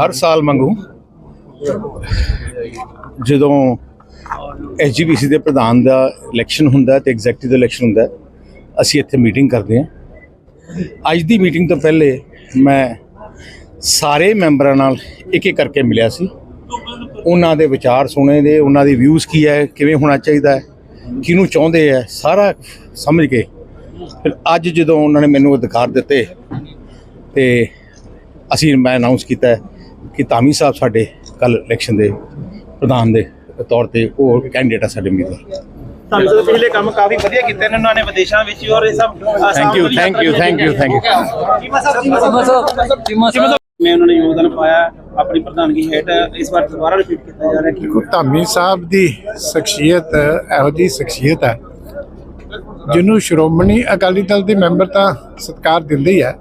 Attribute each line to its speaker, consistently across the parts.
Speaker 1: ਹਰ ਸਾਲ ਮੰਗੂ। ਜਦੋਂ ਐਸਜੀਪੀਸੀ ਦੇ ਪ੍ਰਧਾਨ ਦਾ ਇਲੈਕਸ਼ਨ ਹੁੰਦਾ ਹੈ ਤੇ ਐਗਜ਼ੈਕਟਿਵ ਦਾ ਇਲੈਕਸ਼ਨ ਹੁੰਦਾ ਅਸੀਂ ਇੱਥੇ ਮੀਟਿੰਗ ਕਰਦੇ ਹਾਂ। ਅੱਜ ਦੀ ਮੀਟਿੰਗ ਤੋਂ ਪਹਿਲੇ ਮੈਂ ਸਾਰੇ ਮੈਂਬਰਾਂ ਨਾਲ ਇੱਕ ਇੱਕ ਕਰਕੇ ਮਿਲਿਆ ਸੀ। ਉਹਨਾਂ ਦੇ ਵਿਚਾਰ ਸੁਣੇ ਦੇ ਉਹਨਾਂ ਦੀ ਵਿਊਜ਼ ਕੀ ਹੈ, ਕਿਵੇਂ ਹੋਣਾ ਚਾਹੀਦਾ ਹੈ, ਕਿਹਨੂੰ ਚਾਹੁੰਦੇ ਹੈ, ਸਾਰਾ ਸਮਝ ਕੇ। ਫਿਰ ਅੱਜ ਜਦੋਂ ਉਹਨਾਂ ਨੇ ਮੈਨੂੰ ਅਧਿਕਾਰ ਦਿੱਤੇ ਤੇ ਅਸੀਂ ਮੈਂ ਅਨਾਉਂਸ ਕੀਤਾ ਕਿ ਧਾਮੀ ਸਾਹਿਬ ਸਾਡੇ ਕੱਲ ਇਲੈਕਸ਼ਨ ਦੇ ਪ੍ਰਧਾਨ ਦੇ ਤੌਰ ਤੇ ਉਹ ਕੈਂਡੀਡੇਟ ਆ ਸਾਡੇ ਉਮੀਦਵਾਰ।
Speaker 2: ਸਾਨੂੰ ਤਾਂ ਪਿਛਲੇ ਕੰਮ ਕਾਫੀ ਵਧੀਆ ਕੀਤੇ ਨੇ ਉਹਨਾਂ ਨੇ ਵਿਦੇਸ਼ਾਂ ਵਿੱਚ ਔਰ ਇਹ ਸਭ
Speaker 1: thank you thank you thank you thank you
Speaker 2: ਮੈਂ ਉਹਨਾਂ ਨੇ ਯੋਗਦਾਨ ਪਾਇਆ ਆਪਣੀ ਪ੍ਰਧਾਨਗੀ ਹੇਠ ਇਸ ਵਾਰ ਦੁਬਾਰਾ ਰਿਪੀਟ ਕੀਤਾ ਜਾ ਰਿਹਾ ਕਿ
Speaker 3: ਦੇਖੋ ਧਾਮੀ ਸਾਹਿਬ ਦੀ ਸ਼ਖਸੀਅਤ ਇਹੋ ਜੀ ਸ਼ਖਸੀਅਤ ਹੈ ਜਿਹਨੂੰ ਸ਼੍ਰੋਮਣੀ ਅਕਾਲੀ ਦਲ ਦੇ ਮੈਂਬਰ ਤਾਂ ਸਤਿਕਾਰ ਦਿੰਦੇ ਹੀ ਹੈ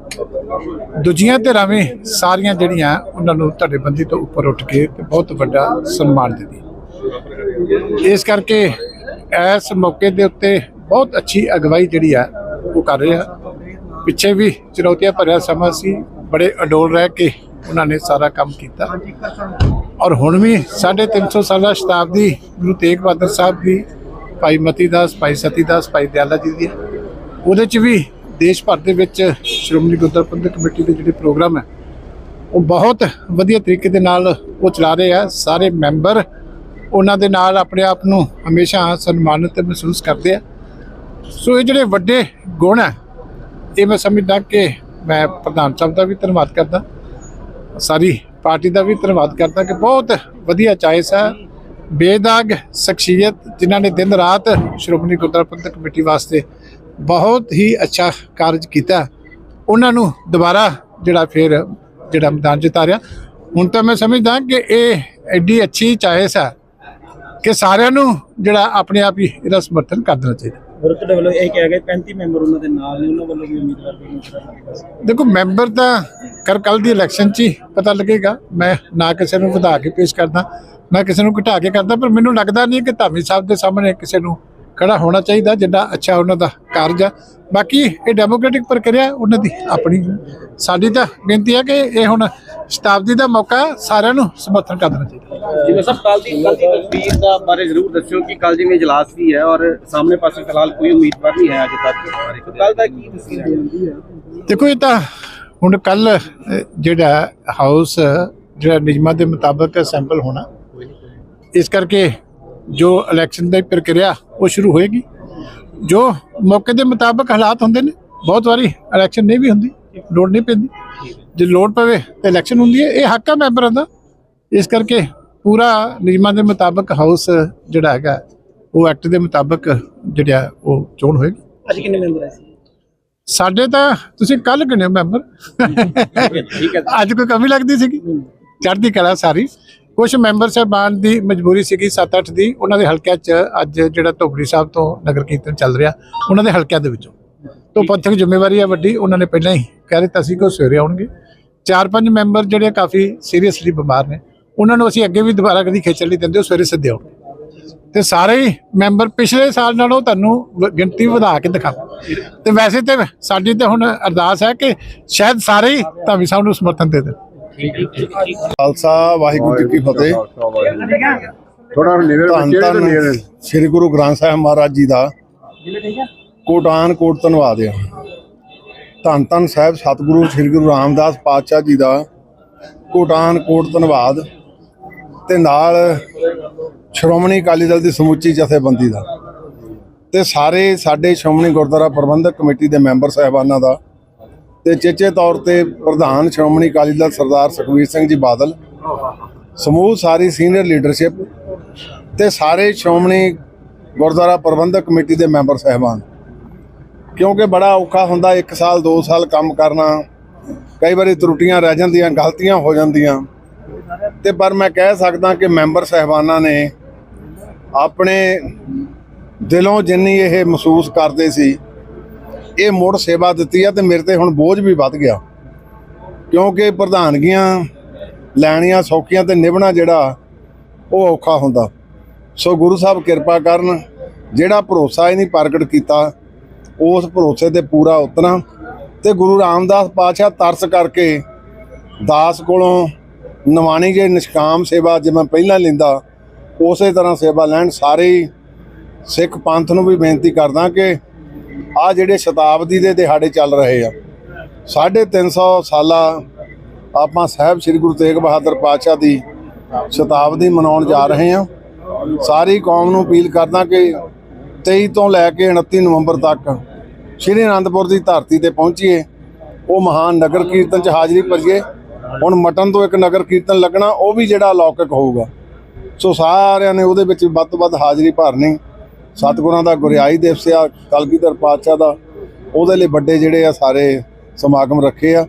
Speaker 3: ਦੂਜੀਆਂ ਧਿਰਾਂ ਵੀ ਸਾਰੀਆਂ ਜਿਹੜੀਆਂ ਉਹਨਾਂ ਨੂੰ ਧੜੇਬੰਦੀ ਤੋਂ ਉੱਪਰ ਉੱਠ ਕੇ ਤੇ ਬਹੁਤ ਵੱਡਾ ਸਨਮਾਨ ਦਿੰਦੀ। ਇਸ ਕਰਕੇ ਇਸ ਮੌਕੇ ਦੇ ਉੱਤੇ ਬਹੁਤ ਅੱਛੀ ਅਗਵਾਈ ਜਿਹੜੀ ਆ, ਉਹ ਕਰ ਰਹੇ ਆ। ਪਿੱਛੇ ਵੀ ਚੁਣੌਤੀਆਂ ਭਰਿਆ ਸਮਾਂ ਸੀ, ਬੜੇ ਅਡੋਲ ਰਹਿ ਕੇ ਉਹਨਾਂ ਨੇ ਸਾਰਾ ਕੰਮ ਕੀਤਾ। ਔਰ ਹੁਣ ਵੀ 350 ਸਾਲਾ ਸ਼ਤਾਬਦੀ ਗੁਰੂ ਤੇਗ ਬਹਾਦਰ ਸਾਹਿਬ ਦੀ ਭਾਈ ਮਤੀ ਦਾਸ, ਭਾਈ ਸਤੀ ਦਾਸ, ਭਾਈ ਦਿਆਲਾ ਜੀ ਦੀ ਉਹਦੇ ਚ ਵੀ ਦੇਸ਼ ਭਰ ਦੇ ਵਿੱਚ ਸ਼੍ਰੋਮਣੀ ਗੁਰਦੁਆਰਾ ਪ੍ਰਬੰਧਕ ਕਮੇਟੀ ਦੇ ਜਿਹੜੇ ਪ੍ਰੋਗਰਾਮ ਹੈ, ਉਹ ਬਹੁਤ ਵਧੀਆ ਤਰੀਕੇ ਦੇ ਨਾਲ ਉਹ ਚਲਾ ਰਹੇ ਆ। ਸਾਰੇ ਮੈਂਬਰ ਉਹਨਾਂ ਦੇ ਨਾਲ ਆਪਣੇ ਆਪ ਨੂੰ ਹਮੇਸ਼ਾ ਸਨਮਾਨਿਤ ਮਹਿਸੂਸ ਕਰਦੇ ਆ। ਸੋ ਇਹ ਜਿਹੜੇ ਵੱਡੇ ਗੁਣ ਹੈ, ਇਹ ਮੈਂ ਸਮਝਦਾ ਕਿ ਮੈਂ ਪ੍ਰਧਾਨ ਸਾਹਿਬ ਦਾ ਵੀ ਧੰਨਵਾਦ ਕਰਦਾ। ਸਾਰੀ ਪਾਰਟੀ ਦਾ ਵੀ ਧੰਨਵਾਦ ਕਰਦਾ ਕਿ ਬਹੁਤ ਵਧੀਆ ਚਾਇਸ ਹੈ। ਬੇਦਾਗ ਸ਼ਖਸੀਅਤ ਜਿਨ੍ਹਾਂ ਨੇ ਦਿਨ ਰਾਤ ਸ਼੍ਰੋਮਣੀ ਗੁਰਦੁਆਰਾ ਪ੍ਰਬੰਧਕ ਕਮੇਟੀ ਵਾਸਤੇ ਬਹੁਤ ਹੀ ਅੱਛਾ ਕਾਰਜ ਕੀਤਾ। ਉਹਨਾਂ ਨੂੰ ਦੁਬਾਰਾ ਜਿਹੜਾ ਫਿਰ ਜਿਹੜਾ ਮੈਦਾਨ ਜਿਤਾ ਰਿਹਾ ਹੁਣ ਤਾਂ ਮੈਂ ਸਮਝਦਾ ਕਿ ਇਹ ਐਡੀ ਅੱਛੀ ਚਾਇਸ ਹੈ ਕਿ ਸਾਰਿਆਂ ਨੂੰ ਜਿਹੜਾ ਆਪਣੇ ਆਪ ਹੀ ਇਹਦਾ ਸਮਰਥਨ ਕਰ ਦੇਣਾ ਚਾਹੀਦਾ।
Speaker 2: ਗੁਰੂ ਤੁਹਾਡੇ ਵੱਲੋਂ ਇਹ ਕਿਹਾ ਗਿਆ 35 ਮੈਂਬਰ ਉਹਨਾਂ ਦੇ ਨਾਲ ਨੇ ਉਹਨਾਂ ਵੱਲੋਂ ਵੀ ਉਮੀਦਵਾਰ ਦੇ ਉਮੀਦਵਾਰ
Speaker 3: ਦੇਖੋ ਮੈਂਬਰ ਤਾਂ ਕਰ ਕੱਲ ਦੀ ਇਲੈਕਸ਼ਨ 'ਚ ਹੀ ਪਤਾ ਲੱਗੇਗਾ। ਮੈਂ ਨਾ ਕਿਸੇ ਨੂੰ ਵਧਾ ਕੇ ਪੇਸ਼ ਕਰਦਾ। ਨਾ ਕਿਸੇ ਨੂੰ ਘਟਾ ਕੇ ਕਰਦਾ ਪਰ ਮੈਨੂੰ ਲੱਗਦਾ ਨਹੀਂ ਕਿ ਧਾਮੀ ਸਾਹਿਬ ਦੇ ਸਾਹਮਣੇ ਕਿਸੇ ਨੂੰ ਖੜਾ ਹੋਣਾ ਚਾਹੀਦਾ ਜਿੱਦਾਂ ਅੱਛਾ ਉਹਨਾਂ ਦਾ ਕਾਰਜ ਆ। ਬਾਕੀ ਇਹ ਡੈਮੋਕ੍ਰੈਟਿਕ ਪ੍ਰਕਿਰਿਆ ਉਹਨਾਂ ਦੀ ਆਪਣੀ ਸਾਡੀ ਤਾਂ ਬੇਨਤੀ ਹੈ ਕਿ ਇਹ ਹੁਣ ਸ਼ਤਾਬਦੀ ਦਾ ਮੌਕਾ ਸਾਰਿਆਂ ਨੂੰ ਸਮਰਥਨ ਕਰ ਦੇਣਾ ਚਾਹੀਦਾ।
Speaker 2: ਜਿਵੇਂ ਸਭ ਕੱਲ ਦੀ ਕੱਲ ਦੀ ਤਸਵੀਰ ਦਾ ਬਾਰੇ ਜ਼ਰੂਰ ਦੱਸਿਓ ਕਿ ਕੱਲ ਜਿਵੇਂ ਇਜਲਾਸ ਵੀ ਹੈ ਔਰ ਸਾਹਮਣੇ ਪਾਸੇ ਫਿਲਹਾਲ ਕੋਈ ਉਮੀਦਵਾਰ ਨਹੀਂ ਹੈ ਅਜੇ ਤੱਕ ਕੱਲ ਦਾ ਕੀ ਤਸਵੀਰ ਹੈ?
Speaker 3: ਦੇਖੋ ਇਹ ਤਾਂ ਹੁਣ ਕੱਲ ਜਿਹੜਾ ਹਾਊਸ ਜਿਹੜਾ ਨਿਯਮਾਂ ਦੇ ਮੁਤਾਬਕ ਸੈਂਪਲ ਹੋਣਾ ਇਸ ਕਰਕੇ ਜੋ ਇਲੈਕਸ਼ਨ ਦੀ ਪ੍ਰਕਿਰਿਆ ਉਹ ਸ਼ੁਰੂ ਹੋਏਗੀ। ਜੋ ਮੌਕੇ ਦੇ ਮੁਤਾਬਕ ਹਾਲਾਤ ਹੁੰਦੇ ਨੇ ਬਹੁਤ ਵਾਰੀ ਇਲੈਕਸ਼ਨ ਨਹੀਂ ਵੀ ਹੁੰਦੀ ਲੋੜ ਨਹੀਂ ਪੈਂਦੀ। ਜੇ ਲੋੜ ਪਵੇ ਤਾਂ ਇਲੈਕਸ਼ਨ ਹੁੰਦੀ ਹੈ ਇਹ ਹੱਕ ਹੈ ਮੈਂਬਰਾਂ ਦਾ। ਇਸ ਕਰਕੇ ਪੂਰਾ ਨਿਯਮਾਂ ਦੇ ਮੁਤਾਬਕ ਹਾਊਸ ਜਿਹੜਾ ਹੈਗਾ ਉਹ ਐਕਟ ਦੇ ਮੁਤਾਬਕ ਜਿਹੜਾ ਉਹ ਚੋਣ ਹੋਏਗੀ।
Speaker 2: ਅੱਜ ਕਿੰਨੇ ਮੈਂਬਰ ਹੈ
Speaker 3: ਸਾਡੇ ਤਾਂ ਤੁਸੀਂ ਕੱਲ ਗਿਣੇ ਮੈਂਬਰ।
Speaker 2: ਠੀਕ ਹੈ।
Speaker 3: ਅੱਜ ਕੋਈ ਕਮੀ ਲੱਗਦੀ ਸੀਗੀ। ਚੜ੍ਹਦੀ ਕਲਾ ਸਾਰੀ। ਕੁਝ ਮੈਂਬਰ ਸਾਹਿਬਾਨ ਦੀ ਮਜਬੂਰੀ ਸੀਗੀ 7-8 ਦੀ। ਉਹਨਾਂ ਦੇ ਹਲਕਿਆਂ 'ਚ ਅੱਜ ਜਿਹੜਾ ਧੋਬੜੀ ਸਾਹਿਬ ਤੋਂ ਨਗਰ ਕੀਰਤਨ ਚੱਲ ਰਿਹਾ ਉਹਨਾਂ ਦੇ ਹਲਕਿਆਂ ਦੇ ਵਿੱਚੋਂ। ਤੋਂ ਪੰਥਕ ਜ਼ਿੰਮੇਵਾਰੀ ਹੈ ਵੱਡੀ ਉਹਨਾਂ ਨੇ ਪਹਿਲਾਂ ਹੀ ਕਹਿ ਦਿੱਤਾ ਸੀ ਕਿ ਉਹ ਸਵੇਰੇ ਆਉਣਗੇ। ਚਾਰ ਪੰਜ ਮੈਂਬਰ ਜਿਹੜੇ ਕਾਫੀ ਸੀਰੀਅਸਲੀ ਬਿਮਾਰ ਨੇ ਉਹਨਾਂ ਨੂੰ ਅਸੀਂ ਅੱਗੇ ਵੀ ਦੁਬਾਰਾ ਕਦੀ ਖੇਚਲ ਨਹੀਂ ਦਿੰਦੇ ਉਹ ਸਵੇਰੇ ਸਿੱਧੇ ਆਉਣਗੇ। ਤੇ ਸਾਰੇ ਹੀ ਮੈਂਬਰ ਪਿਛਲੇ ਸਾਲ ਨਾਲੋਂ ਤੁਹਾਨੂੰ ਵ- ਗਿਣਤੀ ਵਧਾ ਕੇ ਦਿਖਾਵਾਂ। ਤੇ ਵੈਸੇ ਤੇ ਸਾਡੀ ਤੇ ਹੁਣ ਅਰਦਾਸ ਹੈ ਕਿ ਸ਼ਾਇਦ ਸਾਰੇ ਹੀ ਧਾਮੀ ਸਾਹਿਬ ਨੂੰ ਸਮਰਥਨ ਦੇ ਦੇਣ।
Speaker 4: ਖਾਲਸਾ ਵਾਹਿਗੁਰੂ ਜੀ ਕੀ ਫਤਿਹ।
Speaker 5: ਥੋੜਾ
Speaker 4: ਧੰਨ
Speaker 5: ਨੀਵੇਂ
Speaker 4: ਸ੍ਰੀ ਗੁਰੂ ਗ੍ਰੰਥ ਸਾਹਿਬ ਮਹਾਰਾਜ ਜੀ ਦਾ। ਕੋਟਾਨ ਕੋਟ ਧੰਨਵਾਦ ਆ ਧੰਨ ਧੰਨ ਸਾਹਿਬ ਸਤਿਗੁਰੂ ਸ੍ਰੀ ਗੁਰੂ ਰਾਮਦਾਸ ਪਾਤਸ਼ਾਹ ਜੀ ਦਾ ਕੋਟਾਨ ਕੋਟ ਧੰਨਵਾਦ ਤੇ ਨਾਲ ਸ਼੍ਰੋਮਣੀ ਅਕਾਲੀ ਦਲ ਦੀ ਸਮੁੱਚੀ ਜਥੇਬੰਦੀ ਦਾ ਤੇ ਸਾਰੇ ਸਾਡੇ ਸ਼੍ਰੋਮਣੀ ਗੁਰਦੁਆਰਾ ਪ੍ਰਬੰਧਕ ਕਮੇਟੀ ਦੇ ਮੈਂਬਰ ਸਾਹਿਬਾਨਾਂ ਦਾ ਤੇ ਚੇਚੇ ਤੌਰ ਤੇ ਪ੍ਰਧਾਨ ਸ਼੍ਰੋਮਣੀ ਅਕਾਲੀ ਦਲ ਸਰਦਾਰ ਸੁਖਬੀਰ ਸਿੰਘ ਜੀ ਬਾਦਲ, ਸਮੂਹ ਸਾਰੀ ਸੀਨੀਅਰ ਲੀਡਰਸ਼ਿਪ ਤੇ ਸਾਰੇ ਸ਼੍ਰੋਮਣੀ ਗੁਰਦੁਆਰਾ ਪ੍ਰਬੰਧਕ ਕਮੇਟੀ ਦੇ ਮੈਂਬਰ ਸਹਿਬਾਨ। ਕਿਉਂਕਿ ਬੜਾ ਔਖਾ ਹੁੰਦਾ 1 ਸਾਲ 2 ਸਾਲ ਕੰਮ ਕਰਨਾ, ਕਈ ਵਾਰੀ ਤਰੁੱਟੀਆਂ ਰਹਿ ਜਾਂਦੀਆਂ, ਗਲਤੀਆਂ ਹੋ ਜਾਂਦੀਆਂ। ਤੇ ਪਰ ਮੈਂ ਕਹਿ ਸਕਦਾ ਕਿ ਮੈਂਬਰ ਸਹਿਬਾਨਾਂ ਨੇ ਆਪਣੇ ਦਿਲੋਂ ਜਿੰਨੀ ਇਹ ਮਹਿਸੂਸ ਕਰਦੇ ਸੀ ਇਹ ਮੁੜ ਸੇਵਾ ਦਿੱਤੀ ਆ ਤੇ ਮੇਰੇ ਤੇ ਹੁਣ ਬੋਝ ਵੀ ਵੱਧ ਗਿਆ। ਕਿਉਂਕਿ ਪ੍ਰਧਾਨਗੀਆਂ ਲੈਣੀਆਂ ਸੌਖੀਆਂ ਤੇ ਨਿਭਣਾ ਜਿਹੜਾ, ਉਹ ਔਖਾ ਹੁੰਦਾ। ਸੋ ਗੁਰੂ ਸਾਹਿਬ ਕਿਰਪਾ ਕਰਨ, ਜਿਹੜਾ ਭਰੋਸਾ ਇਹਨੇ ਪ੍ਰਗਟ ਕੀਤਾ, ਉਸ ਭਰੋਸੇ ਤੇ ਪੂਰਾ ਉਤਨਾ ਤੇ ਗੁਰੂ ਰਾਮਦਾਸ ਪਾਤਸ਼ਾਹ ਤਰਸ ਕਰਕੇ ਦਾਸ ਕੋਲੋਂ ਨਵਾਣੀ ਜੇ ਨਿਸ਼ਕਾਮ ਸੇਵਾ ਜਿਵੇਂ ਪਹਿਲਾਂ ਲੈਂਦਾ, ਉਸੇ ਤਰ੍ਹਾਂ ਸੇਵਾ ਲੈਣ ਸਾਰੇ ਸਿੱਖ ਪੰਥ ਨੂੰ ਵੀ ਬੇਨਤੀ ਕਰਦਾ ਕਿ ਆ ਜਿਹੜੇ ਸ਼ਤਾਬਦੀ ਦੇ ਦਿਹਾੜੇ ਚੱਲ ਰਹੇ ਆ। 350 ਸਾਲਾ ਆਪਾਂ ਸਾਹਿਬ ਸ੍ਰੀ ਗੁਰੂ ਤੇਗ ਬਹਾਦਰ ਪਾਤਸ਼ਾਹ ਦੀ ਸ਼ਤਾਬਦੀ ਮਨਾਉਣ ਜਾ ਰਹੇ ਹਾਂ ਸਾਰੀ ਕੌਮ ਨੂੰ ਅਪੀਲ ਕਰਦਾ ਕਿ 23 ਤੋਂ ਲੈ ਕੇ 29 ਨਵੰਬਰ ਤੱਕ ਸ਼੍ਰੀ ਅਨੰਦਪੁਰ ਦੀ ਧਰਤੀ ਤੇ ਪਹੁੰਚੀਏ। ਉਹ ਮਹਾਨ ਨਗਰ ਕੀਰਤਨ 'ਚ ਹਾਜ਼ਰੀ ਭਰੀਏ। ਹੁਣ ਮਟਨ ਤੋਂ ਇੱਕ ਨਗਰ ਕੀਰਤਨ ਲੱਗਣਾ, ਉਹ ਵੀ ਜਿਹੜਾ ਅਲੌਕਿਕ ਹੋਊਗਾ। ਸੋ ਸਾਰਿਆਂ ਨੇ ਉਹਦੇ ਵਿੱਚ ਵੱਧ ਤੋਂ ਵੱਧ ਹਾਜ਼ਰੀ ਭਰਨੀ। ਸਤਿਗੁਰਾਂ ਦਾ ਗੁਰਿਆਈ ਦਿਵਸ ਆ, ਕਲਗੀਧਰ ਪਾਤਸ਼ਾਹ ਦਾ। ਉਹਦੇ ਲਈ ਵੱਡੇ ਜਿਹੜੇ ਆ ਸਾਰੇ ਸਮਾਗਮ ਰੱਖੇ ਆ।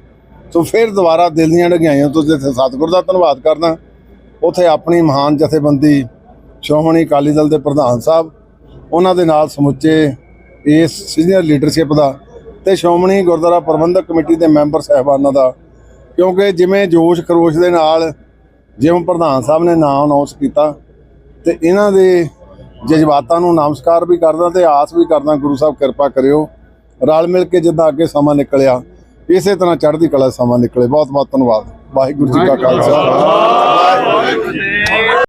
Speaker 4: ਸੋ ਫਿਰ ਦੁਬਾਰਾ ਦਿਲ ਦੀਆਂ ਢਗਾਈਆਂ ਤੋਂ ਜਿੱਥੇ ਸਤਿਗੁਰ ਦਾ ਧੰਨਵਾਦ ਕਰਦਾ ਉੱਥੇ ਆਪਣੀ ਮਹਾਨ ਜਥੇਬੰਦੀ ਸ਼੍ਰੋਮਣੀ ਅਕਾਲੀ ਦਲ ਦੇ ਪ੍ਰਧਾਨ ਸਾਹਿਬ, ਉਹਨਾਂ ਦੇ ਨਾਲ ਸਮੁੱਚੇ ਇਸ ਸੀਨੀਅਰ ਲੀਡਰਸ਼ਿਪ ਦਾ ਤੇ ਸ਼੍ਰੋਮਣੀ ਗੁਰਦੁਆਰਾ ਪ੍ਰਬੰਧਕ ਕਮੇਟੀ ਦੇ ਮੈਂਬਰ ਸਾਹਿਬਾਨਾਂ ਦਾ। ਕਿਉਂਕਿ ਜਿਵੇਂ ਜੋਸ਼ ਖਰੋਸ਼ ਦੇ ਨਾਲ ਜਿਵੇਂ ਪ੍ਰਧਾਨ ਸਾਹਿਬ ਨੇ ਨਾਮ ਅਨਾਉਂਸ ਕੀਤਾ ਤੇ ਇਹਨਾਂ ਦੇ ਜਜ਼ਬਾਤਾਂ ਨੂੰ ਨਮਸਕਾਰ ਵੀ ਕਰਦਾ ਤੇ ਆਸ ਵੀ ਕਰਦਾ, ਗੁਰੂ ਸਾਹਿਬ ਕਿਰਪਾ ਕਰਿਓ। ਰਲ ਮਿਲ ਕੇ ਜਿੱਦਾਂ ਅੱਗੇ ਸਮਾਂ ਨਿਕਲਿਆ, ਇਸੇ ਤਰ੍ਹਾਂ ਚੜ੍ਹਦੀ ਕਲਾ ਸਮਾਂ ਨਿਕਲੇ। ਬਹੁਤ ਬਹੁਤ ਧੰਨਵਾਦ। ਵਾਹਿਗੁਰੂ ਜੀ ਕਾ ਖਾਲਸਾ।